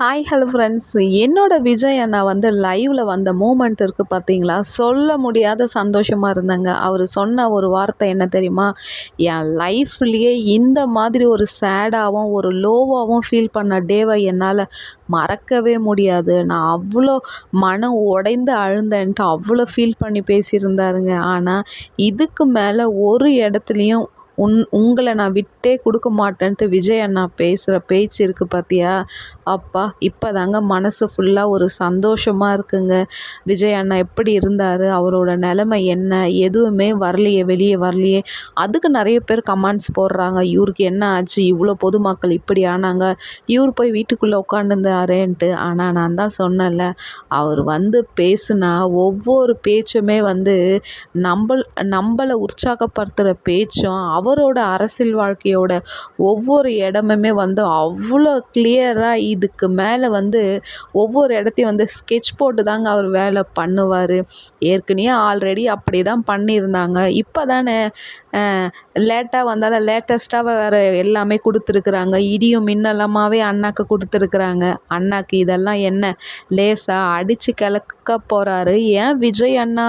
Hi hello friends என்னோட விஜய் அண்ணா வந்து லைவில் வந்த மூமெண்ட் இருக்குது பார்த்தீங்களா சொல்ல முடியாத சந்தோஷமாக இருந்தேங்க. அவர் சொன்ன ஒரு வார்த்தை என்ன தெரியுமா? என் லைஃப்லேயே இந்த மாதிரி ஒரு சேடாகவும் ஒரு லோவாகவும் ஃபீல் பண்ண டேவை என்னால் மறக்கவே முடியாது. நான் அவ்வளோ மனம் உடைந்து அழுந்தேன்ட்டு அவ்வளோ ஃபீல் பண்ணி பேசியிருந்தாருங்க. ஆனால் இதுக்கு மேலே ஒரு இடத்துலையும் உன் உங்களை நான் விட்டே கொடுக்க மாட்டேன்ட்டு விஜய் அண்ணா பேசுகிற பேச்சு இருக்குது பார்த்தியா அப்பா இப்போ தாங்க மனசு ஃபுல்லாக ஒரு சந்தோஷமாக இருக்குங்க. விஜய் அண்ணா எப்படி இருந்தார்? அவரோட நிலமை என்ன? எதுவுமே வரலையே வெளியே வரலையே. அதுக்கு நிறைய பேர் கமெண்ட்ஸ் போடுறாங்க. இவருக்கு என்ன ஆச்சு? இவ்வளோ பொதுமக்கள் இப்படி ஆனாங்க. இவர் போய் வீட்டுக்குள்ளே உட்காந்துருந்தாரேன்ட்டு ஆனால் நான் தான் சொன்னேன்ல அவர் வந்து பேசுனா ஒவ்வொரு பேச்சுமே வந்து நம்ம நம்மளை உற்சாகப்படுத்துகிற பேச்சும் அவரோட அரசியல் வாழ்க்கையோட ஒவ்வொரு இடமுமே வந்து அவ்வளோ கிளியராக இதுக்கு மேலே வந்து ஒவ்வொரு இடத்தையும் வந்து ஸ்கெட்ச் போட்டு தாங்க அவர் வேலை பண்ணுவார். ஏற்கனவே ஆல்ரெடி அப்படி தான் பண்ணியிருந்தாங்க. இப்போ தானே லேட்டாக வந்தாலும் லேட்டஸ்ட்டாக வேறு எல்லாமே கொடுத்துருக்குறாங்க. இடியும் மின்னலமாகவே அண்ணாக்கு கொடுத்துருக்குறாங்க. அண்ணாக்கு இதெல்லாம் என்ன? லேசாக அடித்து கிளக்க போகிறாரு ஏன் விஜய் அண்ணா?